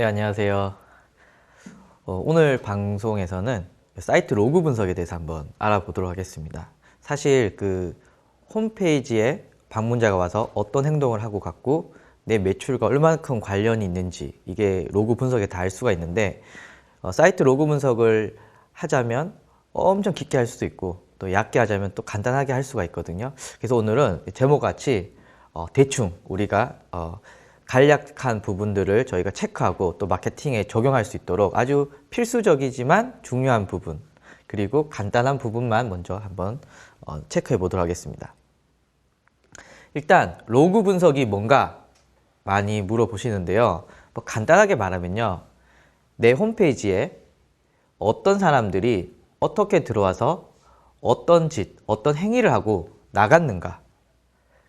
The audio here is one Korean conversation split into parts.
네, 안녕하세요. 어, 오늘 방송에서는 사이트 로그 분석에 대해서 한번 알아보도록 하겠습니다. 사실 그 홈페이지에 방문자가 와서 어떤 행동을 하고 갔고 내 매출과 얼마큼 관련이 있는지 이게 로그 분석에 다 알 수가 있는데 어, 사이트 로그 분석을 하자면 엄청 깊게 할 수도 있고 또 얕게 하자면 또 간단하게 할 수가 있거든요. 그래서 오늘은 제목 같이 어, 대충 우리가 어, 간략한 부분들을 저희가 체크하고 또 마케팅에 적용할 수 있도록 아주 필수적이지만 중요한 부분 그리고 간단한 부분만 먼저 한번 어, 체크해 보도록 하겠습니다. 일단 로그 분석이 뭔가 많이 물어보시는데요. 뭐 간단하게 말하면요. 내 홈페이지에 어떤 사람들이 어떻게 들어와서 어떤 짓, 어떤 행위를 하고 나갔는가.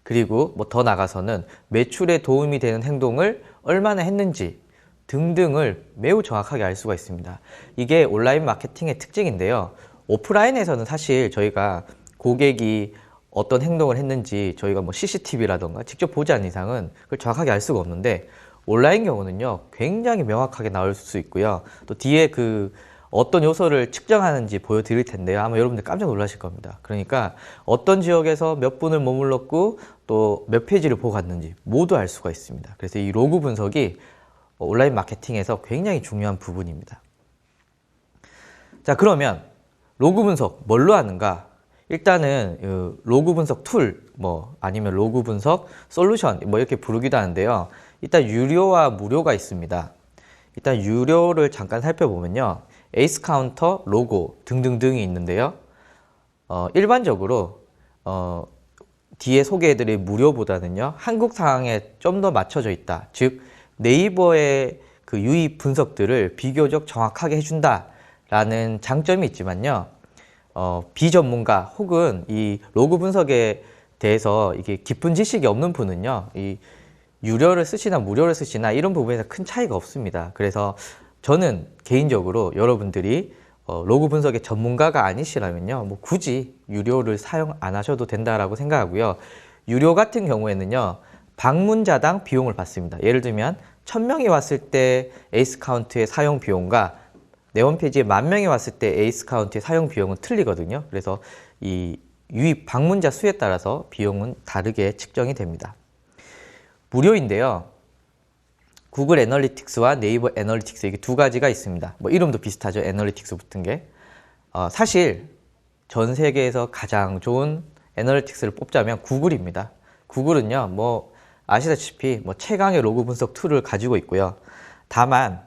그리고 뭐 더 나가서는 매출에 도움이 되는 행동을 얼마나 했는지 등등을 매우 정확하게 알 수가 있습니다. 이게 온라인 마케팅의 특징인데요. 오프라인에서는 사실 저희가 고객이 어떤 행동을 했는지 저희가 뭐 CCTV라던가 직접 보지 않는 이상은 그걸 정확하게 알 수가 없는데 온라인 경우는요 굉장히 명확하게 나올 수 있고요 또 뒤에 그 어떤 요소를 측정하는지 보여드릴 텐데요 아마 여러분들 깜짝 놀라실 겁니다 그러니까 어떤 지역에서 몇 분을 머물렀고 또 몇 페이지를 보고 갔는지 모두 알 수가 있습니다 그래서 이 로그 분석이 온라인 마케팅에서 굉장히 중요한 부분입니다 자 그러면 로그 분석 뭘로 하는가 일단은 그 로그 분석 툴, 뭐 아니면 로그 분석 솔루션 뭐 이렇게 부르기도 하는데요. 일단 유료와 무료가 있습니다. 일단 유료를 잠깐 살펴보면요. 에이스 카운터, 로고 등등등이 있는데요. 어, 일반적으로 어, 뒤에 소개해드릴 무료보다는요. 한국 상황에 좀 더 맞춰져 있다. 즉 네이버의 그 유입 분석들을 비교적 정확하게 해준다라는 장점이 있지만요. 어, 비전문가 혹은 이 로그 분석에 대해서 이게 깊은 지식이 없는 분은요, 이 유료를 쓰시나 무료를 쓰시나 이런 부분에서 큰 차이가 없습니다. 그래서 저는 개인적으로 여러분들이 어, 로그 분석의 전문가가 아니시라면요, 뭐 굳이 유료를 사용 안 하셔도 된다라고 생각하고요. 유료 같은 경우에는요, 방문자당 비용을 받습니다. 예를 들면, 1000명이 왔을 때 에이스 카운트의 사용 비용과 내 홈페이지에 만 명이 왔을 때 에이스 카운트의 사용 비용은 틀리거든요. 그래서 이 유입 방문자 수에 따라서 비용은 다르게 측정이 됩니다. 무료인데요. 구글 애널리틱스와 네이버 애널리틱스 이게 두 가지가 있습니다. 뭐 이름도 비슷하죠. 애널리틱스 붙은 게. 어, 사실 전 세계에서 가장 좋은 애널리틱스를 뽑자면 구글입니다. 구글은요. 뭐 아시다시피 뭐 최강의 로그 분석 툴을 가지고 있고요. 다만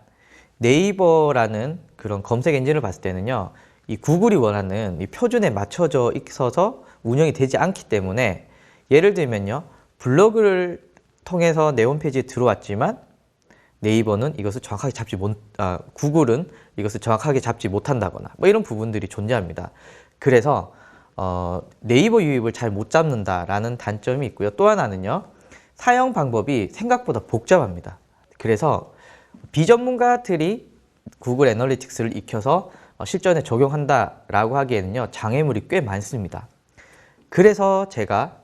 네이버라는 그런 검색 엔진을 봤을 때는요, 이 구글이 원하는 이 표준에 맞춰져 있어서 운영이 되지 않기 때문에 예를 들면요, 블로그를 통해서 내 홈페이지에 들어왔지만 네이버는 이것을 정확하게 잡지 못, 아, 구글은 이것을 정확하게 잡지 못한다거나 뭐 이런 부분들이 존재합니다. 그래서 어, 네이버 유입을 잘 못 잡는다라는 단점이 있고요. 또 하나는요, 사용 방법이 생각보다 복잡합니다. 그래서 비전문가들이 구글 애널리틱스를 익혀서 어, 실전에 적용한다라고 하기에는요 장애물이 꽤 많습니다. 그래서 제가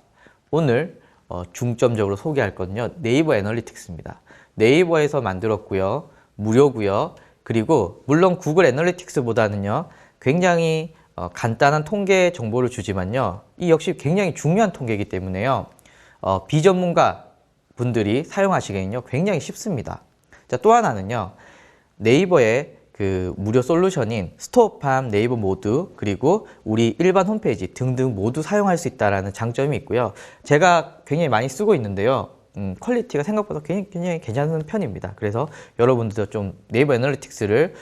오늘 어, 중점적으로 소개할 건요 네이버 애널리틱스입니다. 네이버에서 만들었고요 무료고요 그리고 물론 구글 애널리틱스보다는요 굉장히 어, 간단한 통계 정보를 주지만요 이 역시 굉장히 중요한 통계이기 때문에요 비전문가 분들이 사용하시기에는요 굉장히 쉽습니다. 자, 또 하나는요. 네이버의 그 무료 솔루션인 스토어팜 네이버 모드 그리고 우리 일반 홈페이지 등등 모두 사용할 수 있다는 장점이 있고요. 제가 굉장히 많이 쓰고 있는데요. 음, 퀄리티가 생각보다 굉장히, 괜찮은 편입니다. 그래서 여러분들도 좀 네이버 애널리틱스를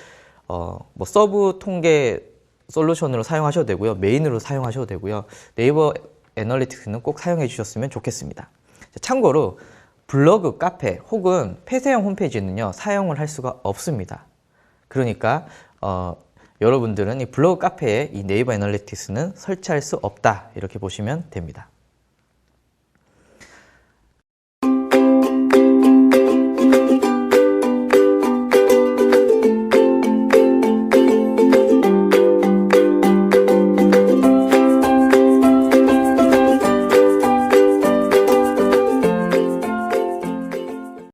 어, 뭐 서브 통계 솔루션으로 사용하셔도 되고요. 메인으로 사용하셔도 되고요. 네이버 애널리틱스는 꼭 사용해 주셨으면 좋겠습니다. 참고로 블로그, 카페 혹은 폐쇄형 홈페이지는요 사용을 할 수가 없습니다. 그러니까 어, 여러분들은 이 블로그, 카페에 이 네이버 애널리틱스는 설치할 수 없다 이렇게 보시면 됩니다.